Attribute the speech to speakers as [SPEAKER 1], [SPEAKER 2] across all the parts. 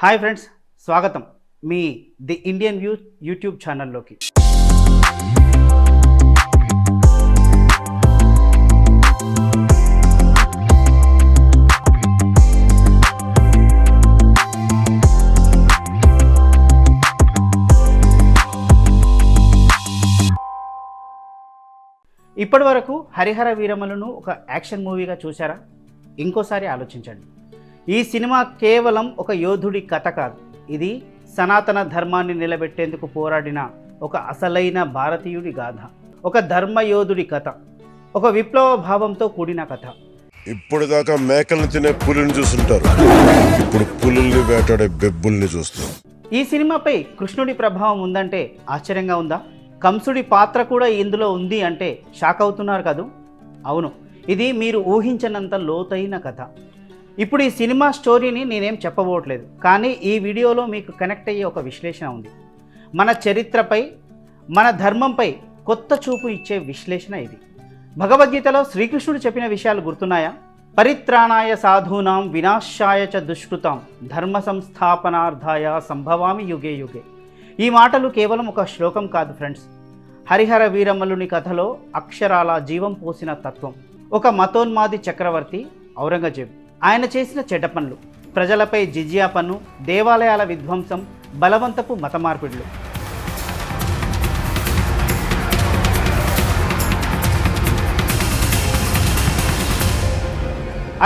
[SPEAKER 1] Hi friends స్వాగతం మీ the Indian view YouTube ఛానల్లోకి. ఇప్పటి వరకు హరిహర వీరమలను ఒక యాక్షన్ మూవీగా చూశారా? ఇంకోసారి ఆలోచించండి. ఈ సినిమా కేవలం ఒక యోధుడి కథ కాదు. ఇది సనాతన ధర్మాన్ని నిలబెట్టేందుకు పోరాడిన ఒక అసలైన భారతీయుడి గాథ. ఒక ధర్మయోధుడి కథ. ఒక విప్లవ భావంతో కూడిన కథ.
[SPEAKER 2] ఇప్పుడు దాకా మేకలను తినే పులిని చూస్తుంటారు. ఇప్పుడు పులుల్ని వేటాడే బెబ్బుల్ని చూస్తారు
[SPEAKER 1] ఈ సినిమాపై కృష్ణుడి ప్రభావం ఉందంటే ఆశ్చర్యంగా ఉందా? కంసుడి పాత్ర కూడా ఇందులో ఉంది అంటే షాక్ అవుతున్నారు కదూ? అవును. ఇది మీరు ఊహించనంత లోతైన కథ. ఇప్పుడు ఈ సినిమా స్టోరీని నేనేం చెప్పబోట్లేదు కానీ ఈ వీడియోలో మీకు కనెక్ట్ అయ్యే ఒక విశ్లేషణ ఉంది. మన చరిత్రపై మన ధర్మంపై కొత్త చూపు ఇచ్చే విశ్లేషణ ఇది. భగవద్గీతలో శ్రీకృష్ణుడు చెప్పిన విషయాలు గుర్తున్నాయా? పరిత్రాణాయ సాధూనాం వినాశాయ చ దుష్కృతాం ధర్మ సంస్థాపనార్థాయ సంభవామి యుగే యుగే. ఈ మాటలు కేవలం ఒక శ్లోకం కాదు ఫ్రెండ్స్. హరిహర వీరమల్లుని కథలో అక్షరాల జీవం పోసిన తత్వం. ఒక మతోన్మాది చక్రవర్తి ఔరంగజేబు. ఆయన చేసిన చెడ్డ పనులు ప్రజలపై జిజియా పన్ను దేవాలయాల విధ్వంసం బలవంతపు మత మార్పిడులు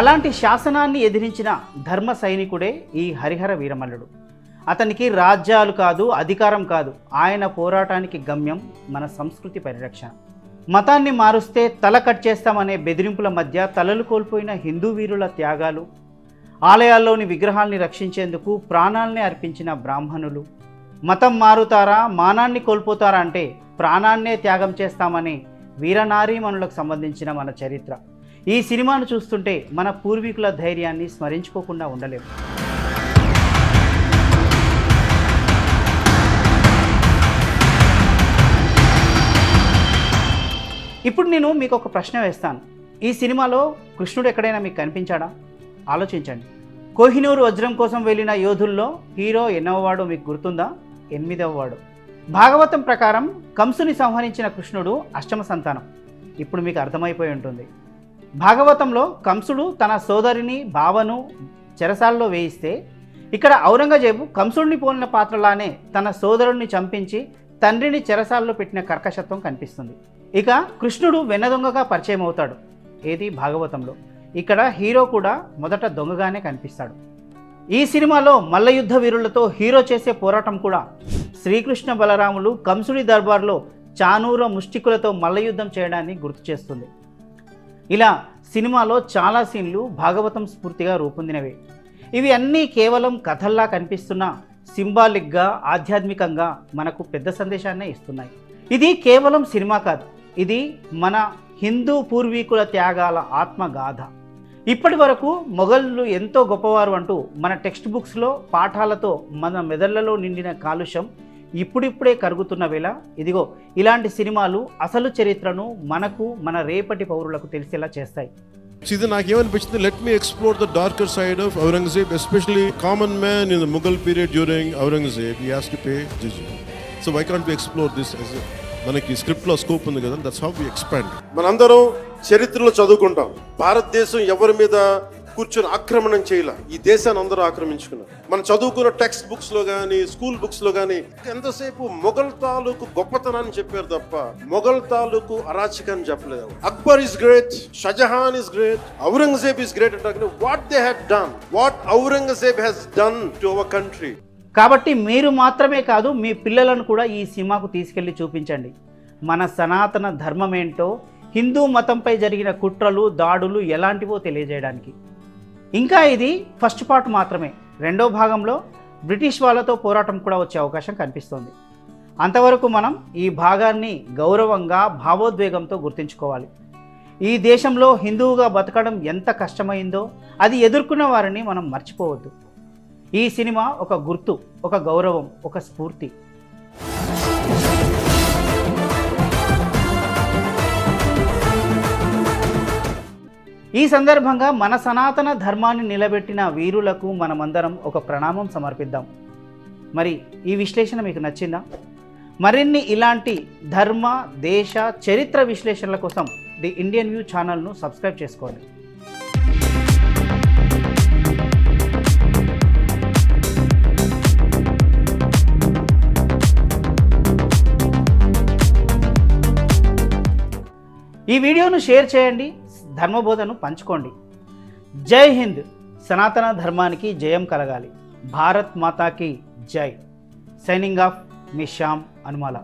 [SPEAKER 1] అలాంటి శాసనాన్ని ఎదిరించిన ధర్మ సైనికుడే ఈ హరిహర వీరమల్లుడు. అతనికి రాజ్యాలు కాదు అధికారం కాదు ఆయన పోరాటానికి గమ్యం మన సంస్కృతి పరిరక్షణ. మతాన్ని మారుస్తే తల కట్ చేస్తామనే బెదిరింపుల మధ్య తలలు కోల్పోయిన హిందూ వీరుల త్యాగాలు ఆలయాల్లోని విగ్రహాల్ని రక్షించేందుకు ప్రాణాల్ని అర్పించిన బ్రాహ్మణులు. మతం మారుతారా మానాన్ని కోల్పోతారా అంటే ప్రాణాన్నే త్యాగం చేస్తామని వీరనారీమణులకు సంబంధించిన మన చరిత్ర. ఈ సినిమాను చూస్తుంటే మన పూర్వీకుల ధైర్యాన్ని స్మరించుకోకుండా ఉండలేము. ఇప్పుడు నేను మీకు ఒక ప్రశ్న వేస్తాను. ఈ సినిమాలో కృష్ణుడు ఎక్కడైనా మీకు కనిపించాడా? ఆలోచించండి. కోహినూరు వజ్రం కోసం వెళ్ళిన యోధుల్లో హీరో ఎన్నవవాడు మీకు గుర్తుందా? ఎనిమిదవ వాడు. భాగవతం ప్రకారం కంసుని సంహరించిన కృష్ణుడు అష్టమ సంతానం. ఇప్పుడు మీకు అర్థమైపోయి ఉంటుంది. భాగవతంలో కంసుడు తన సోదరిని బావను చెరసాల్లో వేయిస్తే ఇక్కడ ఔరంగజేబు కంసుడిని పోలిన పాత్రలానే తన సోదరుణ్ణి చంపించి తండ్రిని చెరసాల్లో పెట్టిన కర్కశత్వం కనిపిస్తుంది. ఇక కృష్ణుడు వెన్నదొంగగా పరిచయం అవుతాడు. ఏది? భాగవతంలో. ఇక్కడ హీరో కూడా మొదట దొంగగానే కనిపిస్తాడు. ఈ సినిమాలో మల్లయుద్ధ వీరులతో హీరో చేసే పోరాటం కూడా శ్రీకృష్ణ బలరాములు కంసుడి దర్బార్లో చానూర ముష్టికులతో మల్లయుద్ధం చేయడాన్ని గుర్తు చేస్తుంది. ఇలా సినిమాలో చాలా సీన్లు భాగవతం స్ఫూర్తిగా రూపొందినవే. ఇవి అన్నీ కేవలం కథల్లా కనిపిస్తున్న సింబాలిక్గా ఆధ్యాత్మికంగా మనకు పెద్ద సందేశాన్నే ఇస్తున్నాయి. ఇది కేవలం సినిమా కాదు. ఇది మన హిందూ పూర్వీకుల త్యాగాల ఆత్మగాథ. ఇప్పటి వరకు మొఘళ్ళు ఎంతో గొప్పవారు అంటూ మన టెక్స్ట్ బుక్స్లో పాఠాలతో మన మెదళ్ళలో నిండిన కాలుష్యం ఇప్పుడిప్పుడే కరుగుతున్న వేళ ఇదిగో ఇలాంటి సినిమాలు అసలు చరిత్రను మనకు మన రేపటి పౌరులకు తెలిసేలా చేస్తాయి.
[SPEAKER 2] ఇది నాకేమనిపించింది? Let me explore the darker side of Aurangzeb especially common man in the Mughal period during Aurangzeb he has to pay Jeju so why can't be explore this మనకి స్క్రిప్ట్లో స్కోప్ ఉంది కదా దట్స్ హౌ వి ఎక్స్పాండ్ మనందరం చరిత్రలో చదువుకుంటాం. భారతదేశం ఎవరి మీద కూర్చొని ఆక్రమణం చేయాల? ఈ దేశాన్ని అందరూ ఆక్రమించుకున్నారు. మనం చదువుకున్న టెక్స్ట్ బుక్స్లో కానీ స్కూల్ బుక్స్లో కానీ ఎంతసేపు మొఘల్ తాలూకు గొప్పతనాన్ని చెప్పారు తప్ప మొఘల్ తాలూకు అరాచకాన్ని చెప్పలేదు. Akbar is great Shahjahan is great Aurangzeb is great అంటే what they had done what Aurangzeb has done to our country
[SPEAKER 1] కాబట్టి మీరు మాత్రమే కాదు మీ పిల్లలను కూడా ఈ సినిమాకు తీసుకెళ్ళి చూపించండి. మన సనాతన ధర్మం ఏంటో హిందూ మతంపై జరిగిన కుట్రలు దాడులు ఎలాంటివో తెలియజేయడానికి. ఇంకా ఇది ఫస్ట్ పార్ట్ మాత్రమే. రెండో భాగంలో బ్రిటిష్ వాళ్ళతో పోరాటం కూడా వచ్చే అవకాశం కనిపిస్తోంది. అంతవరకు మనం ఈ భాగాన్ని గౌరవంగా భావోద్వేగంతో గుర్తుంచుకోవాలి. ఈ దేశంలో హిందువుగా బతకడం ఎంత కష్టమైందో అది ఎదుర్కొన్న వారిని మనం మర్చిపోవద్దు. ఈ సినిమా ఒక గుర్తు ఒక గౌరవం ఒక స్ఫూర్తి. ఈ సందర్భంగా మన సనాతన ధర్మాన్ని నిలబెట్టిన వీరులకు మనమందరం ఒక ప్రణామం సమర్పిద్దాం. మరి ఈ విశ్లేషణ మీకు నచ్చిందా? మరిన్ని ఇలాంటి ధర్మ దేశ చరిత్ర విశ్లేషణల కోసం ది ఇండియన్ వ్యూ ఛానల్ను సబ్స్క్రైబ్ చేసుకోండి. ఈ వీడియోను షేర్ చేయండి ధర్మబోధను పంచుకోండి. జై హింద్. సనాతన ధర్మానికి జయం కలగాలి. భారత్ మాతాకి జై. సైనింగ్ ఆఫ్ మీ శ్యామ్ అనుమాల.